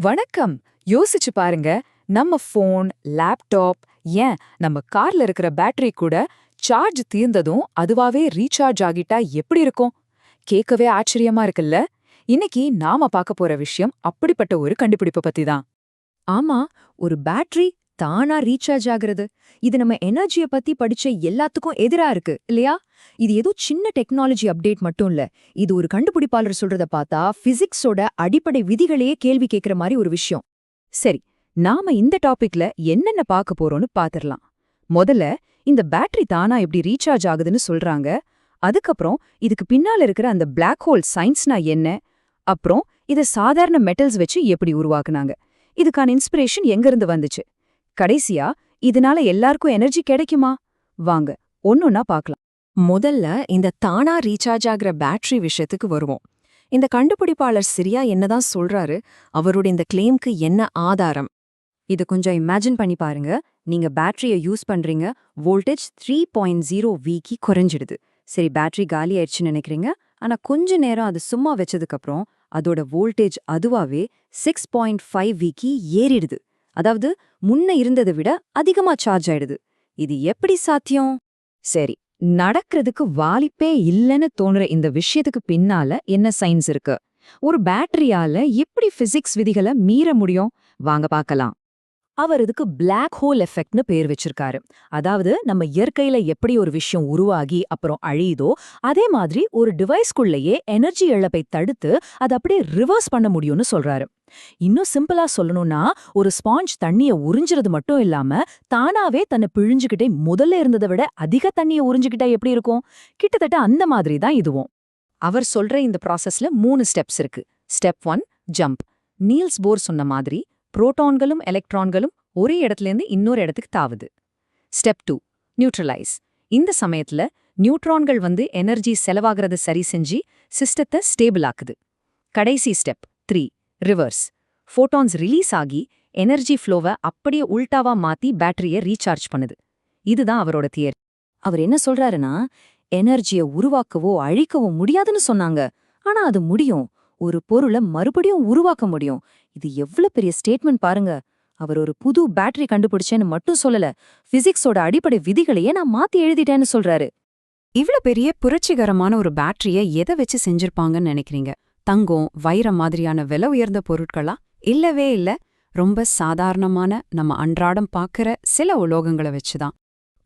வணக்கம். யோசிச்சு பாருங்க நம்ம ஃபோன் லேப்டாப் ஏன் நம்ம கார்ல இருக்கிற பேட்டரி கூட சார்ஜ் தீர்ந்ததும் அதுவாவே ரீசார்ஜ் ஆகிட்டா எப்படி இருக்கும்? கேட்கவே ஆச்சரியமா இருக்குல்ல? இன்னைக்கு நாம பார்க்க போற விஷயம் அப்படிப்பட்ட ஒரு கண்டுபிடிப்பு பத்தி தான் ஆமா ஒரு பேட்டரி தானா ரீசார்ஜ் ஆகுறது. இது நம்ம எனர்ஜிய பத்தி படிச்ச எல்லாத்துக்கும் எதிரா இருக்கு இல்லையா? இது ஏதோ சின்ன டெக்னாலஜி அப்டேட் மட்டும் இல்ல. இது ஒரு கண்டுபிடிப்பாளர் சொல்றத பார்த்தா பிசிக்ஸோட அடிப்படை விதிகளையே கேள்வி கேட்கிற மாதிரி ஒரு விஷயம். சரி நாம இந்த டாபிக்ல என்னென்ன பார்க்க போறோம்னு பாத்திரலாம். முதல்ல இந்த பேட்டரி தானா எப்படி ரீசார்ஜ் ஆகுதுன்னு சொல்றாங்க. அதுக்கப்புறம் இதுக்கு பின்னால இருக்கிற அந்த பிளாக் ஹோல் சயின்ஸ்னா என்ன? அப்புறம் இத சாதாரண மெட்டல்ஸ் வச்சு எப்படி உருவாக்குனாங்க? இதுக்கான இன்ஸ்பிரேஷன் எங்கிருந்து வந்துச்சு? கடைசியா இதனால எல்லாருக்கும் எனர்ஜி கிடைக்குமா? வாங்க ஒன்னொன்னா பார்க்கலாம் முதல்ல இந்த தானா ரீசார்ஜ் ஆகிற பேட்டரி விஷயத்துக்கு வருவோம். இந்த கண்டுபிடிப்பாளர் சரியா என்னதான் சொல்றாரு அவருடைய இந்த கிளைம்க்கு என்ன ஆதாரம்? இது கொஞ்சம் இமேஜின் பண்ணி பாருங்க. நீங்க பேட்டரியை யூஸ் பண்றீங்க வோல்டேஜ் த்ரீ பாயிண்ட் ஜீரோ வீக்கி குறைஞ்சிடுது. சரி பேட்டரி காலி ஆயிடுச்சுன்னு நினைக்கிறீங்க ஆனா கொஞ்ச நேரம் அது சும்மா வச்சதுக்கப்புறம் அதோட வோல்டேஜ் அதுவாவே சிக்ஸ் பாயிண்ட் ஃபைவ் வீக்கி ஏறிடுது. அதாவது முன்ன இருந்ததை விட அதிகமா சார்ஜ் ஆயிடுது. இது எப்படி சாத்தியம்? சரி நடக்கிறதுக்கு வாலிப்பே இல்லைன்னு தோணுற இந்த விஷயத்துக்கு பின்னால என்ன சயின்ஸ் இருக்கு? ஒரு பேட்டரியால எப்படி பிசிக்ஸ் விதிகளை மீற முடியும்? வாங்க பார்க்கலாம். அவர் இதுக்கு பிளாக் ஹோல் எஃபெக்ட்னு பேர் வச்சிருக்காரு. அதாவது நம்ம இயற்கையில எப்படி ஒரு விஷயம் உருவாகி அப்புறம் அழியுதோ அதே மாதிரி ஒரு டிவைஸ்க்குள்ளேயே எனர்ஜி இழப்பை தடுத்து அதை அப்படியே ரிவர்ஸ் பண்ண முடியும்னு சொல்றாரு. இன்னும் சிம்பிளா சொல்லணும்னா ஒரு ஸ்பாஞ்ச் தண்ணிய உறிஞ்சிறது மட்டும் இல்லாம தானாவே தன்னை பிழிஞ்சுக்கிட்டே முதல்ல இருந்ததை விட அதிக தண்ணிய உறிஞ்சுக்கிட்டா எப்படி இருக்கும்? கிட்டத்தட்ட அந்த மாதிரி தான் இதுவும். அவர் சொல்ற இந்த ப்ராசஸ்ல மூணு ஸ்டெப்ஸ் இருக்கு. Step one jump Niels Bohr சொன்ன மாதிரி புரோட்டான்களும் எலக்ட்ரான்களும் ஒரே இடத்துலேருந்து இன்னொரு இடத்துக்கு தாவுது. ஸ்டெப் டூ நியூட்ரலைஸ் இந்த சமயத்துல நியூட்ரான்கள் வந்து எனர்ஜி செலவாகிறத சரி செஞ்சு சிஸ்டத்தை ஸ்டேபிள் ஆக்குது. கடைசி step three reverse photons release ஆகி எனர்ஜி ஃப்ளோவை அப்படியே உல்டாவா மாத்தி பேட்டரியை ரீசார்ஜ் பண்ணுது. இதுதான் அவரோட தியர் அவர் என்ன சொல்றாருன்னா எனர்ஜியை உருவாக்கவோ அழிக்கவோ முடியாதுன்னு சொன்னாங்க. ஆனா அது முடியும். ஒரு பொருளை மறுபடியும் உருவாக்க முடியும். இது எவ்வளவு பெரிய ஸ்டேட்மெண்ட் பாருங்க. அவர் ஒரு புது பேட்டரி கண்டுபிடிச்சேன்னு மட்டும் சொல்லல. பிசிக்ஸோட அடிப்படை விதிகளையே நான் மாத்தி எழுதிட்டேன்னு சொல்றாரு. இவ்ளோ பெரிய புரட்சிகரமான ஒரு பேட்டரிய எதை வச்சு செஞ்சிருப்பாங்கன்னு நினைக்கிறீங்க? தங்கம் வைரம் மாதிரியான விலை உயர்ந்த பொருட்களா? இல்லவே இல்ல. ரொம்ப சாதாரணமான நம்ம அன்றாடம் பார்க்கற சில உலோகங்களை வச்சுதான்.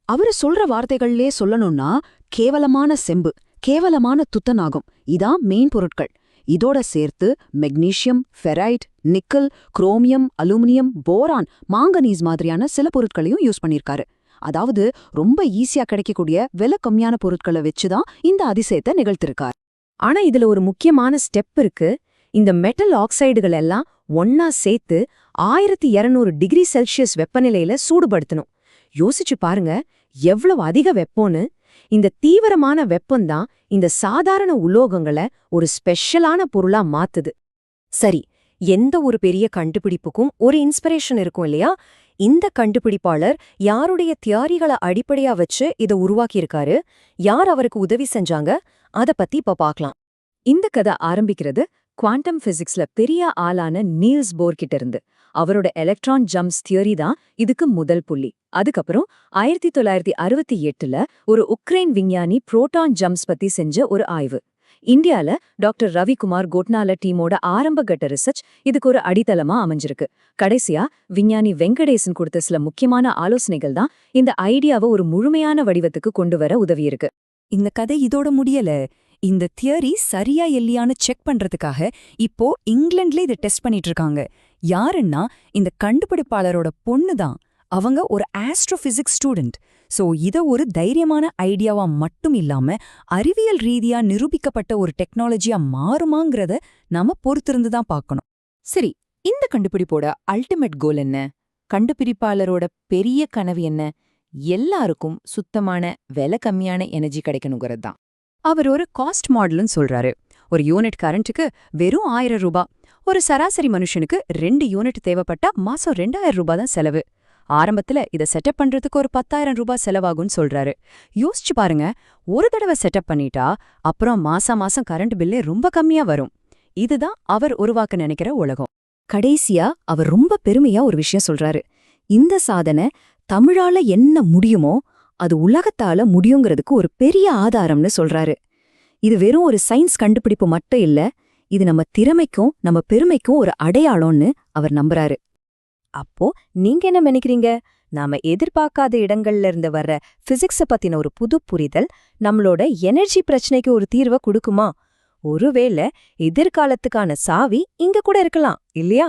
அவரு சொல்ற வார்த்தைகள்லே சொல்லணும்னா கேவலமான செம்பு கேவலமான துத்தனாகும் இதான் மெயின் பொருட்கள். இதோட சேர்த்து magnesium ferrite nickel chromium aluminium boron manganese மாதிரியான சில பொருட்களையும் யூஸ் பண்ணிருக்காரு அதாவது ரொம்ப ஈஸியா கிடைக்கக்கூடிய விலை கம்மியான பொருட்களை வச்சுதான் இந்த அதிசயத்தை நிகழ்த்திருக்கார். ஆனா இதுல ஒரு முக்கியமான ஸ்டெப் இருக்கு. இந்த மெட்டல் ஆக்சைடுகள் எல்லாம் ஒன்னா சேர்த்து ஆயிரத்தி இருநூறு டிகிரி செல்சியஸ் வெப்பநிலையில சூடுபடுத்தணும். யோசிச்சு பாருங்க எவ்வளவு அதிக வெப்பம்னு இந்த தீவிரமான வெப்பம்தான் இந்த சாதாரண உலோகங்களை ஒரு ஸ்பெஷலான பொருளா மாத்துது. சரி எந்த ஒரு பெரிய கண்டுபிடிப்புக்கும் ஒரு இன்ஸ்பிரேஷன் இருக்கும் இல்லையா? இந்த கண்டுபிடிப்பாளர் யாருடைய தியாரிகளை அடிப்படையா வச்சு இதை உருவாக்கியிருக்காரு? யார் அவருக்கு உதவி செஞ்சாங்க? அத பத்தி இப்ப பார்க்கலாம் இந்த கதை ஆரம்பிக்கிறது குவாண்டம் பிசிக்ஸ்ல பெரிய ஆளான நீல்ஸ் போர்கிட்ட இருந்து அவரோட எலக்ட்ரான் ஜம்ப்ஸ் தியரி தான் இதுக்கு முதல் புள்ளி. அதுக்கப்புறம் ஆயிரத்தி தொள்ளாயிரத்தி அறுபத்தி எட்டுல ஒரு உக்ரைன் விஞ்ஞானி புரோட்டான் ஜம்ப்ஸ் பத்தி செஞ்ச ஒரு ஆய்வு. இந்தியால டாக்டர் ரவிக்குமார் கோட்னால டீமோட ஆரம்பகட்ட ரிசர்ச் இதுக்கு ஒரு அடித்தளமா அமைஞ்சிருக்கு. கடைசியா விஞ்ஞானி வெங்கடேசன் கொடுத்த சில முக்கியமான ஆலோசனைகள் தான் இந்த ஐடியாவை ஒரு முழுமையான வடிவத்துக்கு கொண்டு வர உதவியிருக்கு. இந்த கதை இதோட முடியல. இந்த தியரி சரியா இல்லையான்னு செக் பண்றதுக்காக இப்போ இங்கிலாந்துல இதை டெஸ்ட் பண்ணிட்டு இருக்காங்க. யாருன்னா இந்த கண்டுபிடிப்பாளரோட பொண்ணு தான் அவங்க ஒரு ஆஸ்ட்ரோபிசிக்ஸ் ஸ்டூடெண்ட் சோ இத ஒரு தைரியமான ஐடியாவா மட்டும் இல்லாம அறிவியல் ரீதியா நிரூபிக்கப்பட்ட ஒரு டெக்னாலஜியா மாறுமாங்கிறத நாம பொறுத்திருந்து தான் பார்க்கணும். சரி இந்த கண்டுபிடிப்போட அல்டிமேட் கோல் என்ன? கண்டுபிடிப்பாளரோட பெரிய கனவு என்ன? எல்லாருக்கும் சுத்தமான விலை கம்மியான எனர்ஜி கிடைக்கணுங்கிறது தான். அவர் ஒரு காஸ்ட் மாடல்னு சொல்றாரு. ஒரு யூனிட் கரண்ட்டுக்கு வெறும் ஆயிரம் ரூபாய் ஒரு சராசரி மனுஷனுக்கு ரெண்டு யூனிட் தேவைப்பட்டா மாசம் ரெண்டாயிரம் ரூபாய் தான் செலவு. ஆரம்பத்துல இத செட்டப் பண்றதுக்கு ஒரு பத்தாயிரம் ரூபாய் செலவாகும்னு சொல்றாரு. யோசிச்சு பாருங்க ஒரு தடவை செட்டப் பண்ணிட்டா அப்புறம் மாசா மாசம் கரண்ட் பில்லே ரொம்ப கம்மியா வரும். இதுதான் அவர் உருவாக்க நினைக்கிற உலகம். கடைசியா அவர் ரொம்ப பெருமையா ஒரு விஷயம் சொல்றாரு. இந்த சாதனை தமிழால என்ன முடியுமோ அது உலகத்தால முடியுங்கிறதுக்கு ஒரு பெரிய ஆதாரம்னு சொல்றாரு. இது வெறும் ஒரு சயின்ஸ் கண்டுபிடிப்பு மட்டும் இல்ல இது நம்ம திறமைக்கும் நம்ம பெருமைக்கும் ஒரு அடையாளம்னு அவர் நம்புறாரு. அப்போ நீங்க என்ன நினைக்கிறீங்க? நாம எதிர்பார்க்காத இடங்கள்ல இருந்து வர்ற பிசிக்ஸ பத்தின ஒரு புது புரிதல் நம்மளோட எனர்ஜி பிரச்சனைக்கு ஒரு தீர்வை கொடுக்குமா? ஒருவேளை எதிர்காலத்துக்கான சாவி இங்க கூட இருக்கலாம் இல்லையா?